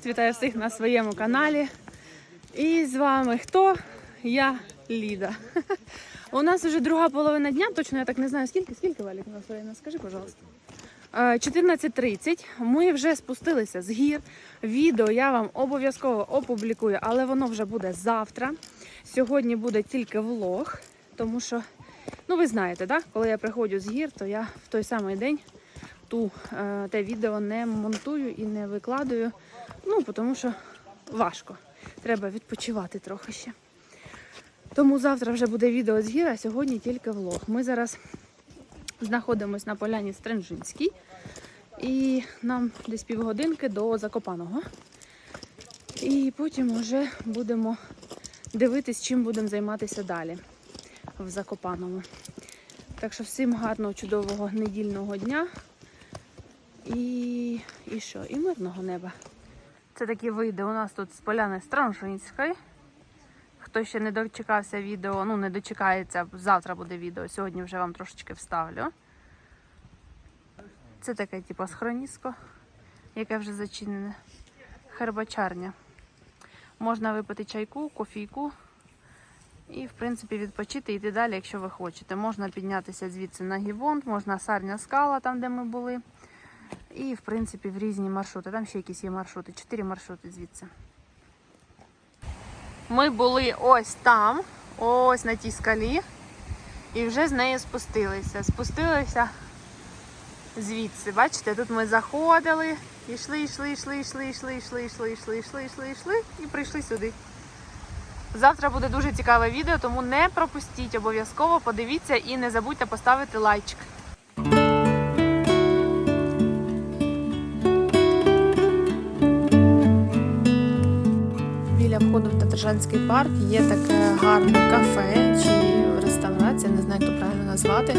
привіт! Вітаю всіх на своєму каналі. І з вами хто? Я Ліда. У нас вже друга половина дня, точно я так не знаю скільки. Скільки Валік у нас время? Скажи, пожалуйста. Е, 14.30. Ми вже спустилися з гір. Відео я вам обов'язково опублікую, але воно вже буде завтра. Сьогодні буде тільки влог, тому що, ну ви знаєте, да? коли я приходжу з гір, то я в той самий день ту, е, те відео не монтую і не викладаю. Ну, тому що важко. Треба відпочивати трохи ще. Тому завтра вже буде відео з гір, а сьогодні тільки влог. Ми зараз знаходимося на поляні Стренжинській. І нам десь півгодинки до Закопаного. І потім вже будемо дивитись, чим будемо займатися далі в Закопаному. Так що всім гарного, чудового недільного дня. І, і що? І мирного неба. Це такі вийде у нас тут з поляни Стражинської. Хто ще не дочекався відео, ну не дочекається, завтра буде відео, сьогодні вже вам трошечки вставлю. Це таке, типу, схроніско, яке вже зачинене. Хербачарня. Можна випити чайку, кофійку і, в принципі, відпочити йти далі, якщо ви хочете. Можна піднятися звідси на Гівонт, можна Сарня скала, там, де ми були. І, в принципі, в різні маршрути. Там ще якісь є маршрути, чотири маршрути звідси. Ми були ось там, ось на тій скалі, і вже з неї спустилися. Спустилися звідси. Бачите, тут ми заходили, йшли, йшли, йшли, йшли, йшли, йшли, йшли, йшли, йшли, йшли, йшли і прийшли сюди. Завтра буде дуже цікаве відео, тому не пропустіть обов'язково, подивіться і не забудьте поставити лайчик. Входу парк є таке гарне кафе чи реставрація, не знаю, як то правильно назвати.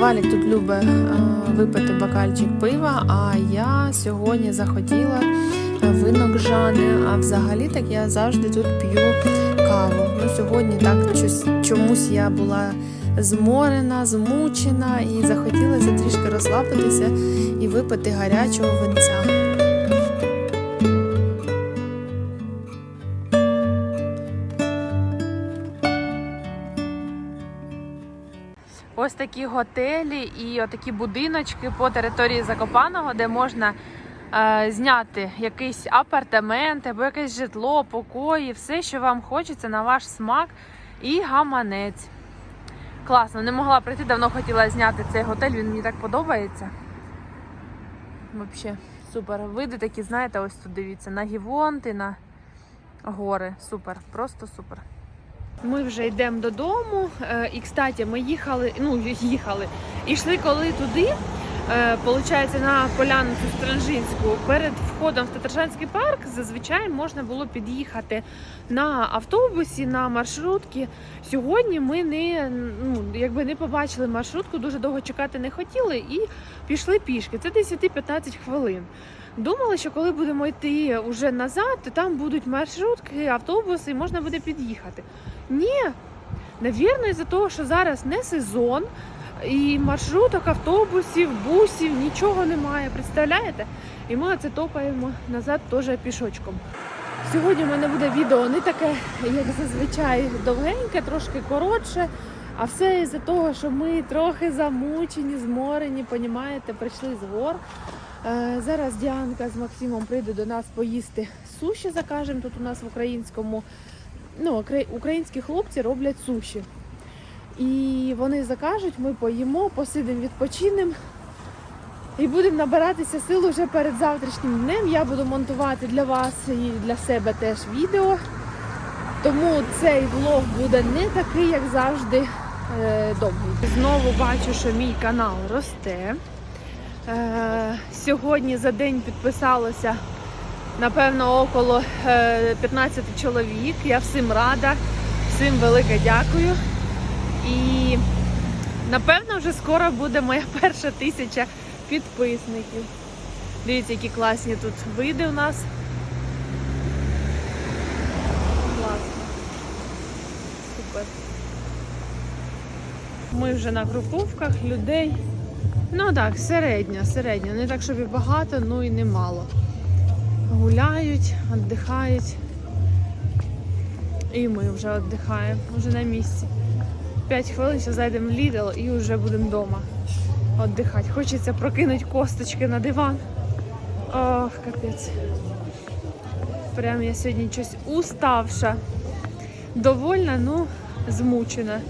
Валік тут любить е, випити бокальчик пива, а я сьогодні захотіла винок жани. А взагалі так я завжди тут п'ю каву. Ну, сьогодні так чомусь я була зморена, змучена і захотілося трішки розслабитися і випити гарячого винця. Ось такі готелі і отакі будиночки по території Закопаного, де можна е, зняти якийсь апартамент або якесь житло, покої, все, що вам хочеться на ваш смак і гаманець. Класно, не могла прийти, давно хотіла зняти цей готель, він мені так подобається. Взагалі, супер. Види такі, знаєте, ось тут дивіться, на Гівонти, на гори. Супер, просто супер. Ми вже йдемо додому. Е, І, кстати, ми їхали, ну, їхали, йшли коли туди, е, получається, на поляну цю Стражинську. Перед входом в Татаршанський парк зазвичай можна було під'їхати на автобусі, на маршрутки. Сьогодні ми не, ну, якби не побачили маршрутку, дуже довго чекати не хотіли і пішли пішки. Це 10-15 хвилин. Думали, що коли будемо йти уже назад, то там будуть маршрутки, автобуси, і можна буде під'їхати. Ні, навірно, із-за того, що зараз не сезон, і маршруток, автобусів, бусів, нічого немає. Представляєте? І ми оце топаємо назад теж пішочком. Сьогодні в мене буде відео не таке, як зазвичай, довгеньке, трошки коротше. А все із-за того, що ми трохи замучені, зморені, понімаєте, прийшли з гор. Е, Зараз Діанка з Максимом прийде до нас поїсти суші, закажемо тут у нас в українському. Ну, українські хлопці роблять суші. І вони закажуть, ми поїмо, посидимо, відпочинемо. І будемо набиратися сил уже перед завтрашнім днем. Я буду монтувати для вас і для себе теж відео. Тому цей влог буде не такий, як завжди, е, довгий. Знову бачу, що мій канал росте. Е, Сьогодні за день підписалося напевно около е, 15 чоловік. Я всім рада, всім велике дякую. І напевно вже скоро буде моя перша тисяча підписників. Дивіться, які класні тут види у нас. Класно. Супер. Ми вже на груповках людей. Ну так, середня, середня. Не так, щоб і багато, ну і не мало. гуляють, віддихають. І ми вже віддихаємо, вже на місці. П'ять хвилин, ще зайдемо в Lidl і вже будемо вдома віддихати. Хочеться прокинути косточки на диван. Ох, капець. Прям я сьогодні щось уставша. Довольна, ну, змучена.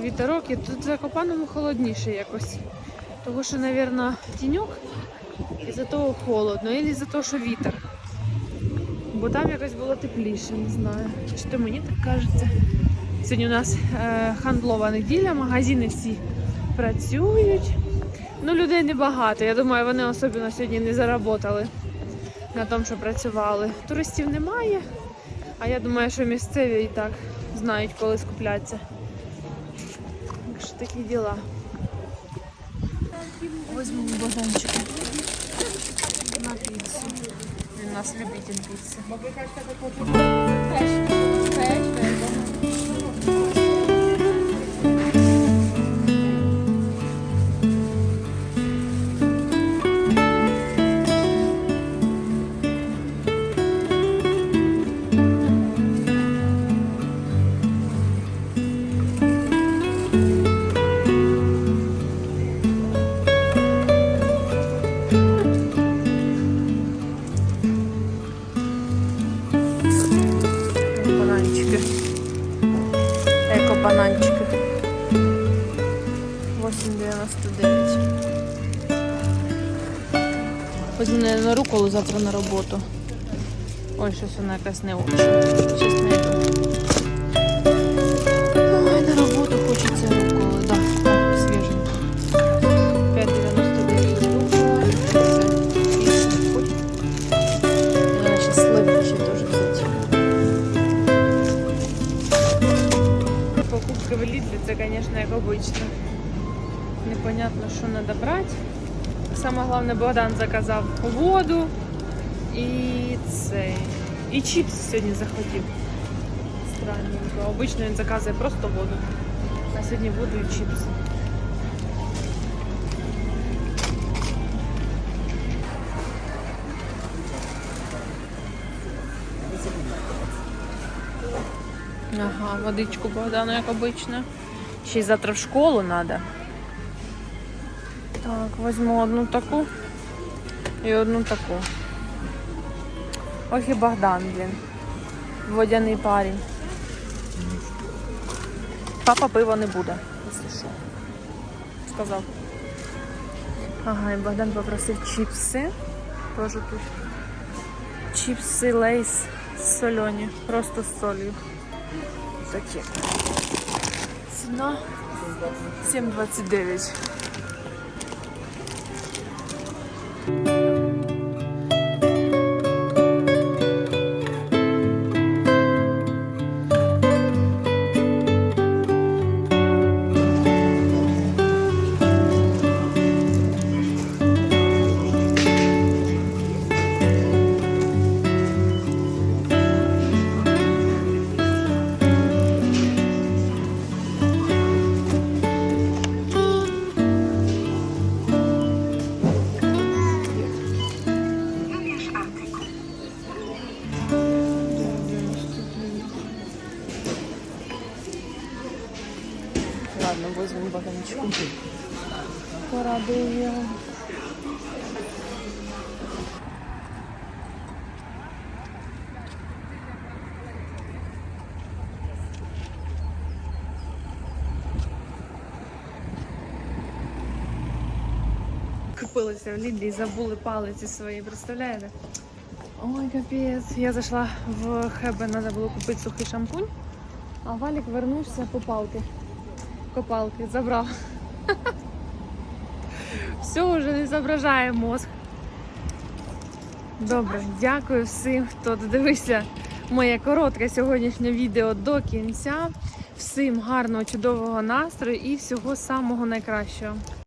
Вітерок і тут за Копаному холодніше якось. Тому що, мабуть, тіньок і за того холодно, або за того, що вітер. Бо там якось було тепліше, не знаю. Чи то мені так кажеться. Сьогодні у нас е, хандлова неділя, магазини всі працюють. Ну, людей небагато. Я думаю, вони особливо сьогодні не заработали на тому, що працювали. Туристів немає, а я думаю, що місцеві і так знають, коли скупляться. Так що такі діла. Возьму Богданчика на піцу. Він у нас любитель піци. Бананчики. Еко-бананчики. 8,99. Возьму на руколу завтра на роботу. Ой, щось вона якась не очень. Щось не Саме головне, Богдан заказав воду і цей. І чіпси сьогодні захотів. Странненько. Обично він заказує просто воду. А сьогодні воду і чіпси. Ага, водичку Богдану, як обично. Ще й завтра в школу треба. Так, візьму одну таку і одну таку. Ох і Богдан, блін. Водяний парень. Папа пива не буде, якщо що. Сказав. Ага, і Богдан попросив чіпси. Теж тут. Чіпси лейс сольоні. Просто з солью. Такі. Ціна 7,29. Thank you возьмем. Порадую його. Купилися в Лідлі і забули палиці свої, представляєте? Ой, капець. Я зайшла в Хебе, треба було купити сухий шампунь, а Валік вернувся по палки. Копалки забрав. Все, вже не зображає мозг. Добре, дякую всім, хто додивився моє коротке сьогоднішнє відео до кінця. Всім гарного, чудового настрою і всього самого найкращого.